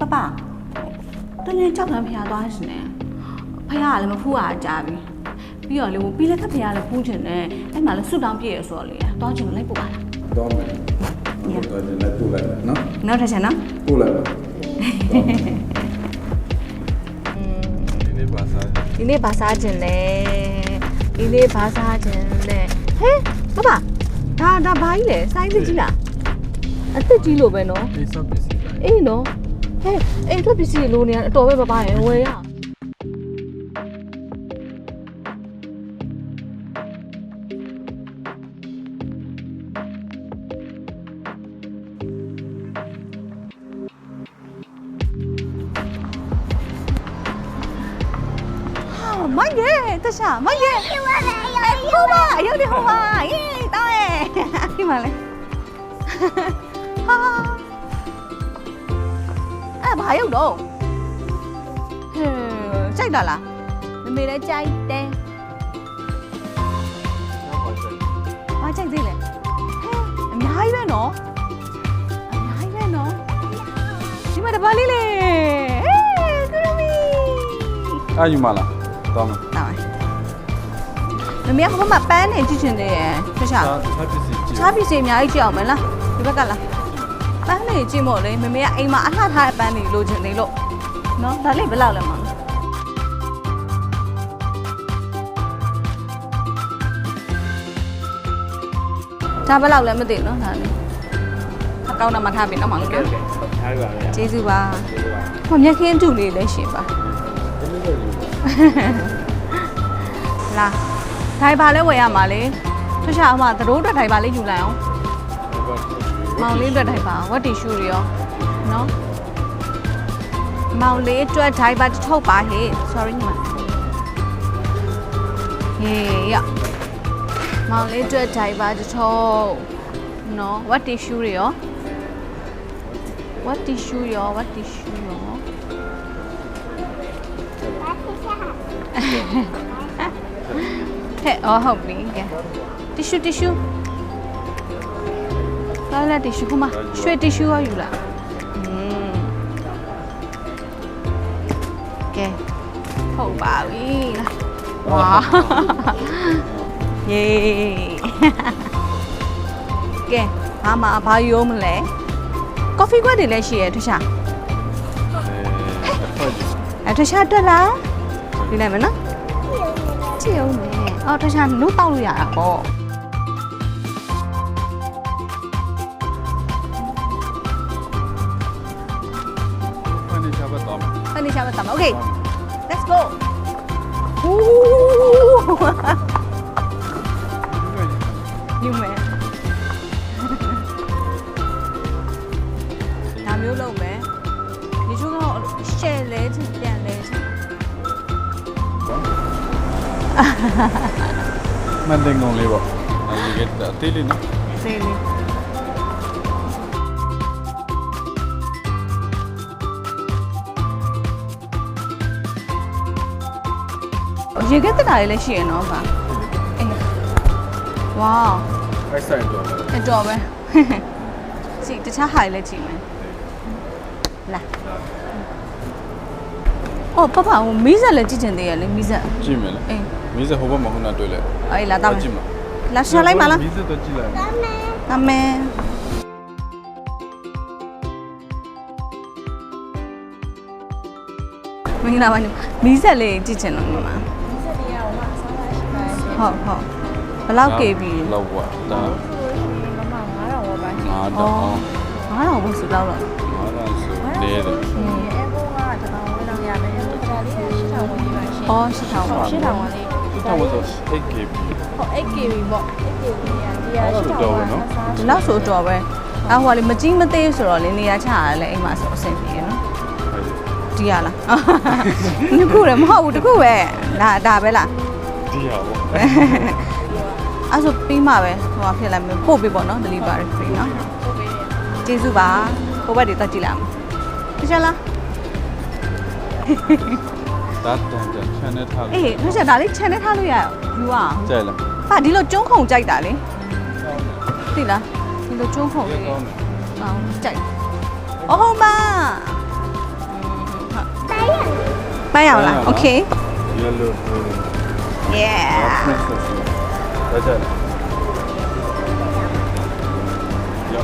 ပပတကယ်ကြောက်တယ်ဖះသွားရှင်နေဖះကလည်းမဖူးရကြပြီပြီးတော့လေပြီးလက်ထက်ဖះလည်းဖူးချင်တယ်အဲ့မှာလည်းဆွတောင်းပြည့်ရဆိုတော့လေသွားချင်လို့လိုက်ပို့ပါလားတော့မယ်တော့တယ်လည်းပို့လိုက်မယ်နော်နောက်ထပ်ချင်နော်ပို့လိုက်ပါဒီနေ့ပါစားဒီနေ့ဘာစားချင်လဲဒီနေ့ဘာစားချင်လဲဟဲပပဒါဒါဘာကြီးလဲစိုင်းစစ်ကြီးလားအသက်ကြီးလို့ပဲနော်ဒီစပ်ပစ္စည်းတိုင်းအေးနော် ဟဲ့အိမ်ထွက်ပစ္စည်းလိုနေရအတော်ပဲပပရဲ့ဝယ်ရအောင်မိုက်ရဲ့တခြားမိုက်ရဲ့ဟိုပါအရုပ်တွေဟိုပါအေးတောင်းရဲ့ဒီမှာလေဟာအဲ့ ဘာရုပ်တော့ဟဲ့ကြိုက်တာလားမမေလည်းကြိုက်တယ်တော့ပါဆိုင်ဘာကြိုက်သေးလဲဟဲ့အများကြီးပဲနော်အများကြီးပဲနော်ဒီမှာတပါလေးလေဟေးကူရမီအာယူမလားတော့မယ်တောင်းမမေကဟိုမှာပန်းနေကြည့်ချင်တယ်ရယ်တခြားစားစားပစ္စည်းကြည့်ချားပစ္စည်းအများကြီးကြည့်အောင်မလားဒီဘက်ကလား ပန်းနေကြည့်မို့လေမမေကအိမ်မှာအလှထားတဲ့ပန်းတွေလိုချင်နေလို့နော်ဒါလေးဘယ်လောက်လဲမလဲဒါဘယ်လောက်လဲမသိဘူးနော်ဒါလေးအကောင့်တော့မထားပြီနော်မောင်လေးနော်ထားပါလေကျေးဇူးပါဟိုမျက်ခင်းတူလေးလည်းရှင်ပါလာဒိုင်ပါလဲဝယ်ရမှာလေထွချာအမသတို့အတွက်ဒိုင်ပါလေးယူလိုက်အောင် မောင်လေးအတွက်ဒိုင်ပါဝတ်တီရှူတွေရောနော်မောင်လေးအတွက်ဒိုင်ပါတစ်ထုပ်ပါဟေ့ sorry ညီမဟေးရမောင်လေးအတွက်ဒိုင်ပါတစ်ထုပ်နော်ဝတ်တီရှူတွေရောဝတ်တီရှူရောဝတ်တီရှူရောဟဲ့အော်ဟုတ်ပြီကဲတီရှူတီရှူ လာလာတီရှူကမရွှေတီရှူရောယူလာอืมကဲဟုတ်ပါပြီလာဝါယေကဲဘာမှဘာယူမလဲကော်ဖီကွက်တွေလည်းရှိရထရှာအဲဖွဲ့ကြည့်အဲထရှာတက်လားဒီလိုက်မယ်နော်ကြည့်အောင်မယ်အော်ထရှာလို့တောက်လို့ရတာပေါ့ တော့မယ်ဖန်နေရှာမတမ်း Okay let's go ဟူးယူမယ်ဒါမျိုးလုပ်မယ်ဒီချိုးကတော့ရှယ်လဲချင်ပြန်လဲချင်မန်တ ရေကက်တက်တာလေးလည်းရှိရနော်ဗျာအေးဝေါအဲ့ဆိုင်တော့မယ်အတော်ပဲကြည့်တခြားဟာတွေလည်းကြည့်မယ်လာအော်ပပဟိုမီးဆက်လည်းကြည့်ချင်သေးရလေမီးဆက်ကြည့်မယ်လေအေးမီးစဟိုဘက်မှာခုနတွေ့လဲအေးလာတော့မယ်ကြည့်မလာရှာလိုက်ပါလားမီးစတော့ကြည့်လိုက်အမေမင်္ဂလာပါညီမီးဆက်လေးကြည့်ချင်လို့ညီမ ဟုတ်ဟုတ်ဘယ်လောက်ကေပြီလောက်ပါဒါမမ9000ဝယ်ပါငါတော့9000ဘူးဆိုတော့တော့ငါတော့ဆိုနေတယ်အဲဘုံက1000ဝယ်တော့ရတယ်အဲဒါလေး8000ဝယ်ပါရှင်အော်8000ပါ8000ဝယ်လေးဒီတော့ဆို 8KB ဟို 8KB ပေါ့ 8KB ရာဒီဟာ8000ဝယ်နော်ဒီလောက်ဆိုတော့ပဲအဟိုကလေမကြီးမသေးဆိုတော့လေနေရာချရလဲအိမ်မှာဆိုအဆင်ပြေရနော်ဒီရလားဒီခုလည်းမဟုတ်ဘူးတခုပဲဒါဒါပဲလား ဒီဟာပေါ့အဲ့ဆိုပြီးမှပဲဟိုကဖြစ်လိုက်မယ်ပို့ပေးပေါ့နော် delivery free နော်ဟုတ်ပြီကျေးဇူးပါဟိုဘက်တွေတက်ကြည့်လိုက်အောင်တခြားလားဒါတန်တန် channel ထားလို့အေးတခြားဒါလေး channel ထားလို့ရယူအောင်ကြိုက်လားဟာဒီလိုကျုံးခုံကြိုက်တာလေသိလားဒီလိုကျုံးခုံလေးကောင်းတယ်အောင်ကြိုက်အော်ဟုတ်ပါပန်းရအောင်လား Okay yellow yeah princess ဒါ ကြတယ်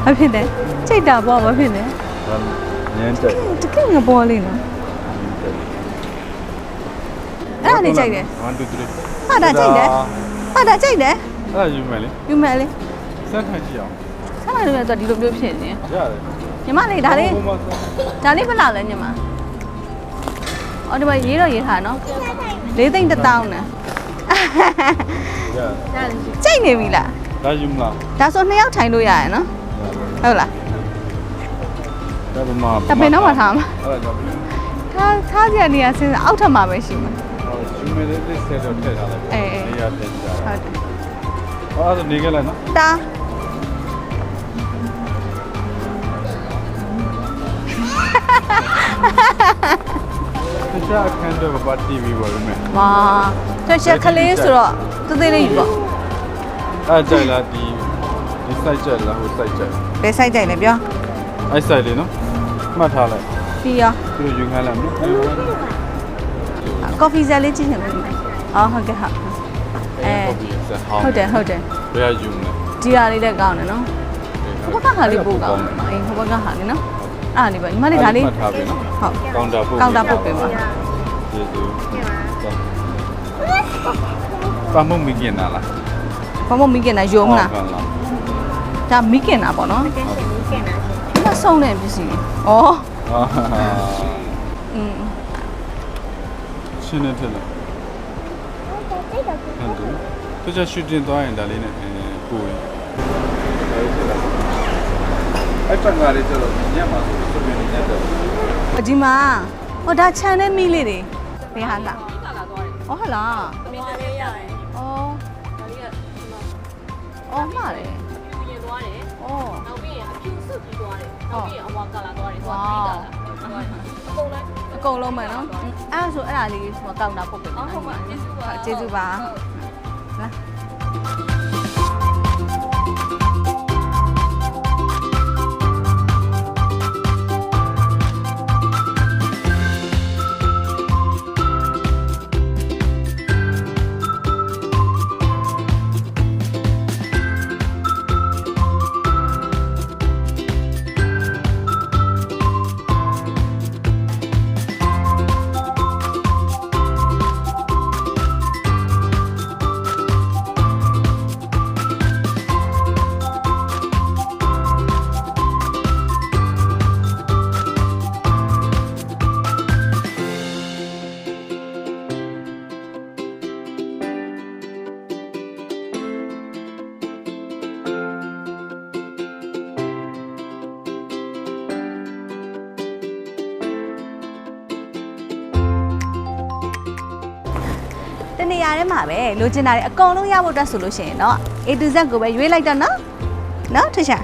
ဘာဖြစ်လဲစိတ်တာပေါ့ဘာဖြစ်လဲဒါညမ်းတက်တကယ်ငပေါ်လေးနော်အဲ့ဒါလေးကြိုက်တယ် 1 2 3ဟာဒါကြိုက်တယ်ဟာဒါကြိုက်တယ်အဲ့ဒါယူမယ်လေယူမယ်လေစက်ထိုင်ကြည့်အောင်ဆက်လာလို့လည်းတော့ဒီလိုမျိုးဖြစ်နေရတယ်ညီမလေးဒါလေးဟိုမှာဒါလေးဘယ်လောက်လဲညီမအော်ဒီမှာရေးတော့ရေးထားနော်လေးသိန်းတစ်တောင်းနဲ့ ရတယ်ကြိုက်နေပြီလားဒါယူမလားဒါဆိုနှစ်ယောက်ထိုင်လို့ရရယ်နော်ဟုတ်လားဒါပမာတပင်တော့မထားမှာအဲ့ဒါကြောင့်ထားထားစရာနေရာစဉ်းစားအောက်ထပ်မှာပဲရှိမှာဟောယူမယ်လေးစက်တော့ထည့်ထားလိုက်အေးအေးနေရာတင်ကြဟုတ်တယ်အဲ့ဒါနေခဲ့လိုက်နော်တာ တခြားအခန်းတော့ဘာ TV ပါလို့မယ်ဝါဆက်ချက်ကလေးဆိုတော့သေးသေးလေးယူပေါ့အဲ့ကြိုက်လားဒီဒီ site ကြိုက်လားဟို site ကြိုက်ဘယ်ဆိုင်ကြိုက်လဲပြောအဲ့ site လေးနော်မှတ်ထားလိုက်ပြီးရောသူတို့ယူခိုင်းလိုက်နော်ကော်ဖီဇာလေးကြည့်နေလို့အော်ဟုတ်ကဲ့ဟုတ်အဲဟုတ်တယ်ဟုတ်တယ်ဘယ်ယူမလဲဒီဟာလေးလည်းကောင်းတယ်နော်ဟိုဘက်ကဟာလေးပို့ကောင်းတယ်အေးဟိုဘက်ကဟာလေးနော် အဲ့ဒါလေးပဲညီမလေးဒါလေးမှတ်ထားပြီနော်ဟုတ်ကောင်တာပို့ကောင်တာပုတ်ပေးပါကျေးဇူးပါမမီကျင်လာလားဘာမှမိခင်တာယုံလားဟုတ်ကဲ့လားဒါမိခင်တာပေါ့နော်ဒီမှာဆုံးတဲ့ပစ္စည်းဩအာอืมရှင်းနေတယ်လားဟုတ်တယ်သူချရှူတင်သွားရင်ဒါလေးနဲ့အဲပို့ရင် အဲ့တန်ကားလေးကျတော့ညမှာဆိုစပင်းညက်တယ်အဒီမှာဟောဒါ channel မီလေးတွေဘယ်ဟာလားဩဟာလားမင်းလေးရတယ်ဩဒါလေးကဒီမှာဩမှားတယ်ပြင်သွားတယ်ဩနောက်ပြီးရင်အဖြူစွတ်ပြီးသွားတယ်နောက်ပြီးရင်အဝါကလာသွားတယ်သွားပြီးတာလားအကုန်လိုက်အကုန်လုံးမယ်နော်အဲ့ဒါဆိုအဲ့ဒါလေးဟိုကောက်တာပုတ်ပေးမယ်ဟုတ်ပါကျေးဇူးပါကျေးဇူးပါလာ နေရာထဲမှာပဲလိုချင်တာတွေအကုန်လုံးရဖို့အတွက်ဆိုလို့ရှိရင်တော့ A to Z ကိုပဲရွေးလိုက်တော့နော်နော်ထရှာ